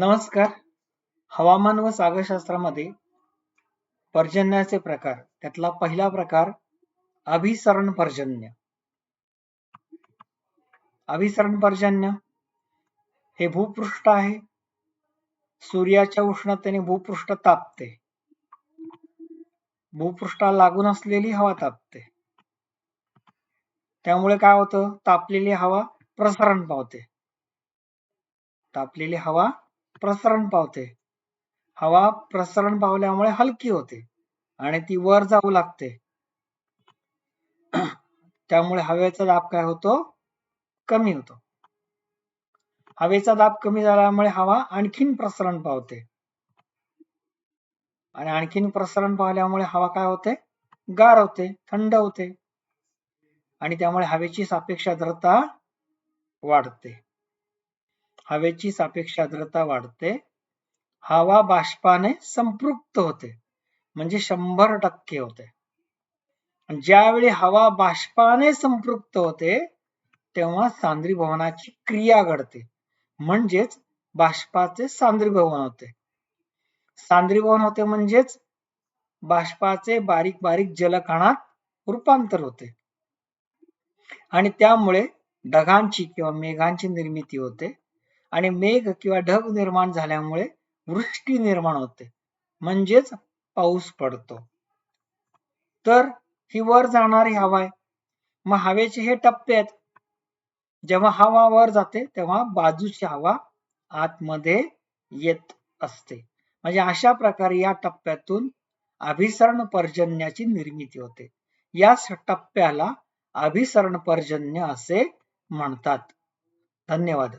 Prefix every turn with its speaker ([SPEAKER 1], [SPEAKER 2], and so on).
[SPEAKER 1] नमस्कार. हवामान व सागरशास्त्रामध्ये पर्जन्याचे प्रकार त्यातला पहिला प्रकार अभिसरण पर्जन्य. अभिसरण पर्जन्य हे भूपृष्ठ आहे. सूर्याच्या उष्णतेने भूपृष्ठ तापते. भूपृष्ठा लागून असलेली हवा तापते. त्यामुळे काय होतं? तापलेली हवा प्रसरण पावते. तापलेली हवा प्रसरण पावते. हवा प्रसरण पावल्यामुळे हलकी होते आणि ती वर जाऊ लागते. त्यामुळे हवेचा दाब काय होतो? कमी होतो. हवेचा दाब कमी झाल्यामुळे हवा आणखीन प्रसरण पावते. आणि आणखीन प्रसरण पावल्यामुळे हवा काय होते? गार होते थंड होते. आणि त्यामुळे हवेची सापेक्ष आर्द्रता वाढते. हवेची सापेक्ष आर्द्रता वाढते. हवा बाष्पाने संपृक्त होते म्हणजे शंभर टक्के होते. ज्यावेळी हवा बाष्पाने संपृक्त होते तेव्हा सांद्रीभवनाची क्रिया घडते म्हणजेच बाष्पाचे सांद्रीभवन होते. सांद्रीभवन होते म्हणजेच बाष्पाचे बारीक बारीक जलकणात रूपांतर होते. आणि त्यामुळे ढगांची किंवा मेघांची निर्मिती होते. आणि मेघ किंवा ढग निर्माण झाल्यामुळे वृष्टी निर्माण होते. म्हणजेच पाऊस पडतो. तर ही वर जाणारी हवा आहे. मग हवेचे हे टप्पे आहेत. जेव्हा हवा वर जाते तेव्हा बाजूची हवा आतमध्ये येत असते. म्हणजे अशा प्रकारे या टप्प्यातून अभिसरण पर्जन्याची निर्मिती होते. या टप्प्याला अभिसरण पर्जन्य असे म्हणतात. धन्यवाद.